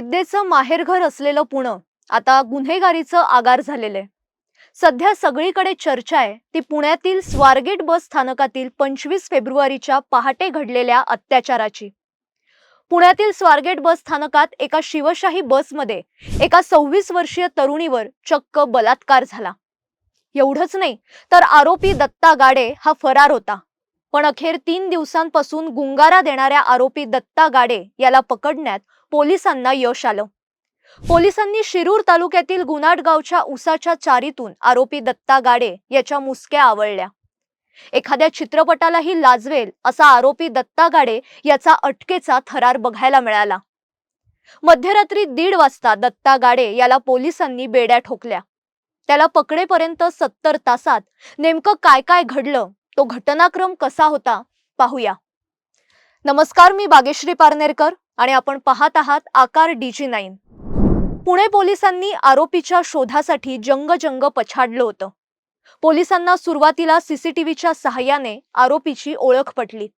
विद्येचं माहेरघर असलेलं पुणं आता गुन्हेगारीचं आगार झालेलं आहे सध्या सगळीकडे चर्चा आहे. ती पुण्यातील स्वारगेट बस स्थानकातील पंचवीस फेब्रुवारीच्या पहाटे घडलेल्या अत्याचाराची. पुण्यातील स्वारगेट बस स्थानकात एका शिवशाही बसमध्ये एका सव्वीस वर्षीय तरुणीवर चक्क बलात्कार झाला. एवढंच नाही तर आरोपी दत्ता गाडे हा फरार होता. पण अखेर तीन दिवसांपासून गुंगारा देणाऱ्या आरोपी दत्ता गाडे याला पकडण्यात पोलिसांना यश आलं. पोलिसांनी शिरूर तालुक्यातील गुनाड गावच्या उसाच्या चारीतून आरोपी दत्ता गाडे याच्या मुसक्या आवळल्या. एखाद्या चित्रपटालाही लाजवेल असा आरोपी दत्ता गाडे याचा अटकेचा थरार बघायला मिळाला. मध्यरात्री दीड वाजता दत्ता गाडे याला पोलिसांनी बेड्या ठोकल्या. त्याला पकडेपर्यंत सत्तर तासात नेमकं काय काय घडलं तो घटनाक्रम कसा होता पाहूया. नमस्कार मी बागेश्री पारनेरकर आणि आपण पाहत आहात आकार डीजी नाईन. पुणे पोलिसांनी आरोपीच्या शोधासाठी जंग जंग पछाडलं होतं. पोलिसांना सुरुवातीला सीसीटीव्हीच्या सहाय्याने आरोपीची ओळख पटली.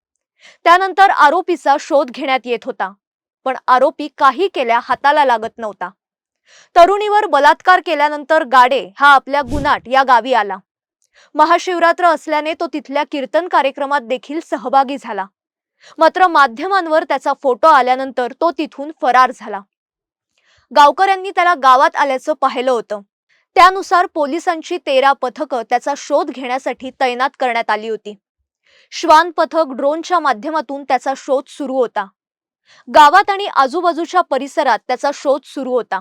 त्यानंतर आरोपीचा शोध घेण्यात येत होता पण आरोपी काही केल्या हाताला लागत नव्हता. तरुणीवर बलात्कार केल्यानंतर गाडे हा आपल्या गुनाट या गावी आला. महाशिवरात्र असल्याने तो तिथल्या कीर्तन कार्यक्रमात देखील सहभागी झाला. मात्र माध्यमांवर त्याचा फोटो आल्यानंतर तो तिथून फरार झाला. गावकऱ्यांनी त्याला गावात आल्याचं पाहिलं होतं. त्यानुसार पोलिसांची तेरा पथकं त्याचा शोध घेण्यासाठी तैनात करण्यात आली होती. श्वान पथक ड्रोनच्या माध्यमातून त्याचा शोध सुरू होता. गावात आणि आजूबाजूच्या परिसरात त्याचा शोध सुरू होता.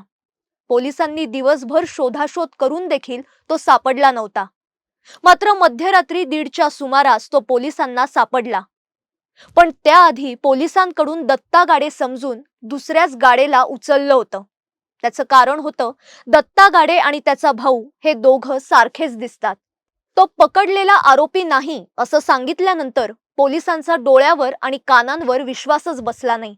पोलिसांनी दिवसभर शोधाशोध करून देखील तो सापडला नव्हता. मात्र मध्यरात्री दीडच्या सुमारास तो पोलिसांना सापडला. पण त्याआधी पोलिसांकडून दत्ता गाडे समजून दुसऱ्याच गाडेला उचललं होतं. त्याचं कारण होतं दत्ता गाडे आणि त्याचा भाऊ हे दोघं सारखेच दिसतात. तो पकडलेला आरोपी नाही असं सांगितल्यानंतर पोलिसांचा डोळ्यावर आणि कानांवर विश्वासच बसला नाही.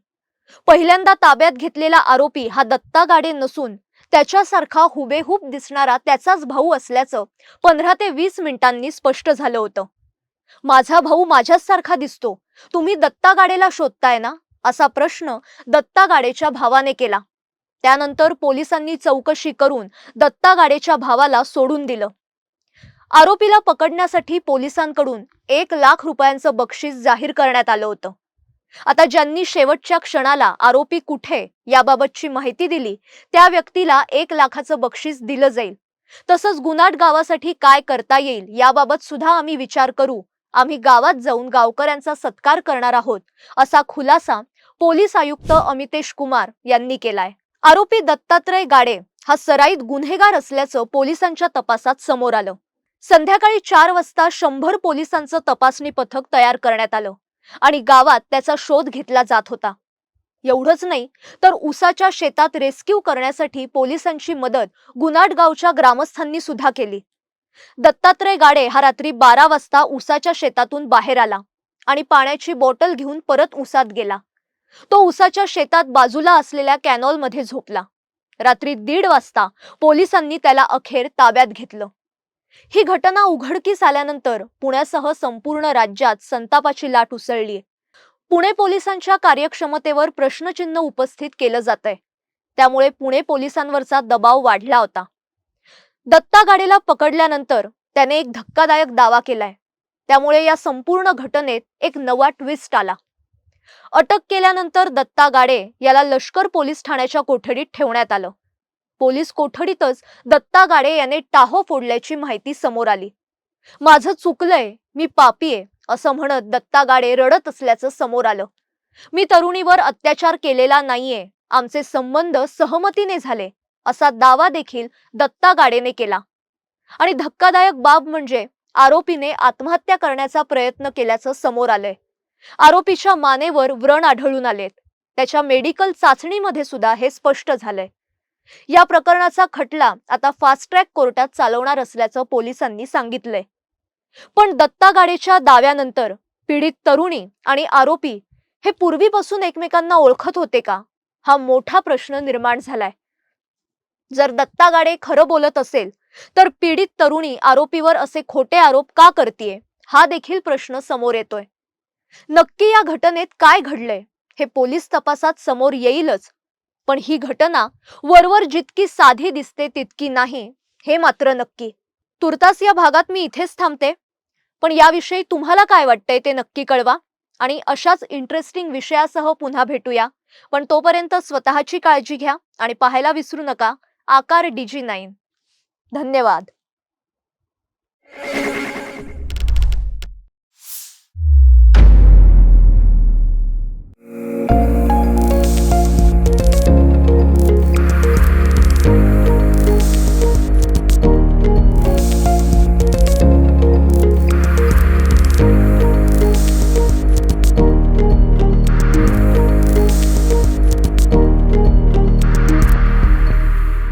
पहिल्यांदा ताब्यात घेतलेला आरोपी हा दत्ता गाडे नसून त्याच्यासारखा हुबेहूब दिसणारा त्याचाच भाऊ असल्याचं पंधरा ते वीस मिनिटांनी स्पष्ट झालं होतं. माझा भाऊ माझ्याच सारखा दिसतो. तुम्ही दत्ता गाडेला शोधताय ना? असा प्रश्न दत्ता गाडेच्या भावाने केला. त्यानंतर पोलिसांनी चौकशी करून दत्ता गाडेच्या भावाला सोडून दिलं. आरोपीला पकडण्यासाठी पोलिसांकडून एक लाख रुपयांचं बक्षीस जाहीर करण्यात आलं होतं. आता ज्यांनी शेवटच्या क्षणाला आरोपी कुठे याबाबतची माहिती दिली त्या व्यक्तीला एक लाखाचं बक्षीस दिलं जाईल. तसंच गुनाट गावासाठी काय करता येईल याबाबत सुद्धा आम्ही विचार करू. आम्ही गावात जाऊन गावकऱ्यांचा सत्कार करणार आहोत असा खुलासा पोलीस आयुक्त अमितेश कुमार यांनी केलाय. आरोपी दत्तात्रय गाडे हा सराईत गुन्हेगार असल्याचं पोलिसांच्या तपासात समोर आलं. संध्याकाळी चार वाजता शंभर पोलिसांचं तपासणी पथक तयार करण्यात आलं. आणि गावात त्याचा शोध घेतला जात होता. एवढंच नाही तर उसाच्या शेतात रेस्क्यू करण्यासाठी पोलिसांची मदत गुनाट गावच्या ग्रामस्थांनी सुद्धा केली. दत्तात्रय गाडे हा रात्री बारा वाजता उसाच्या शेतातून बाहेर आला आणि पाण्याची बॉटल घेऊन परत उसात गेला. तो उसाच्या शेतात बाजूला असलेल्या कॅनॉलमध्ये झोपला. रात्री दीड वाजता पोलिसांनी त्याला अखेर ताब्यात घेतलं. ही घटना उघडकीस आल्यानंतर पुण्यासह संपूर्ण राज्यात संतापाची लाट उसळली पुणे पोलिसांच्या कार्यक्षमतेवर प्रश्नचिन्ह उपस्थित केलं जात आहे त्यामुळे पुणे पोलिसांवरचा दबाव वाढला होता. दत्ता गाडीला पकडल्यानंतर त्याने एक धक्कादायक दावा केलाय. त्यामुळे या संपूर्ण घटनेत एक नवा ट्विस्ट आला. अटक केल्यानंतर दत्ता गाडे याला लष्कर पोलीस ठाण्याच्या कोठडीत ठेवण्यात आलं. पोलीस कोठडीतच दत्ता गाडे याने टाहो फोडल्याची माहिती समोर आली. माझं चुकलंय मी पापी आहे असं म्हणत दत्ता गाडे रडत असल्याचं समोर आलं. मी तरुणीवर अत्याचार केलेला नाहीये आमचे संबंध सहमतीने झाले असा दावा देखील दत्ता गाडेने केला. आणि धक्कादायक बाब म्हणजे आरोपीने आत्महत्या करण्याचा प्रयत्न केल्याचं समोर आलंय. आरोपीच्या मानेवर व्रण आढळून आलेत. त्याच्या मेडिकल चाचणीमध्ये सुद्धा हे स्पष्ट झालंय. या प्रकरणाचा खटला आता फास्ट ट्रॅक कोर्टात चालवणार असल्याचं पोलिसांनी सांगितलंय. पण दत्ता गाडेच्या दाव्यानंतर पीडित तरुणी आणि आरोपी हे पूर्वीपासून एकमेकांना ओळखत होते का? हा मोठा प्रश्न निर्माण झालाय. जर दत्ता गाडे खरं बोलत असेल तर पीडित तरुणी आरोपीवर असे खोटे आरोप का करतीये? हा देखील प्रश्न समोर येतोय. नक्की या घटनेत काय घडलंय हे पोलीस तपासात समोर येईलच. पण ही घटना वरवर जितकी साधी दिसते तितकी नाही हे मात्र नक्की. तुर्तास या भागात मी इथेच थांबते. पण याविषयी तुम्हाला काय वाटतंय ते नक्की कळवा आणि अशाच इंटरेस्टिंग विषयासह पुन्हा भेटूया. पण तोपर्यंत स्वतःची काळजी घ्या आणि पाहायला विसरू नका. आकार डीजी नाईन. धन्यवाद.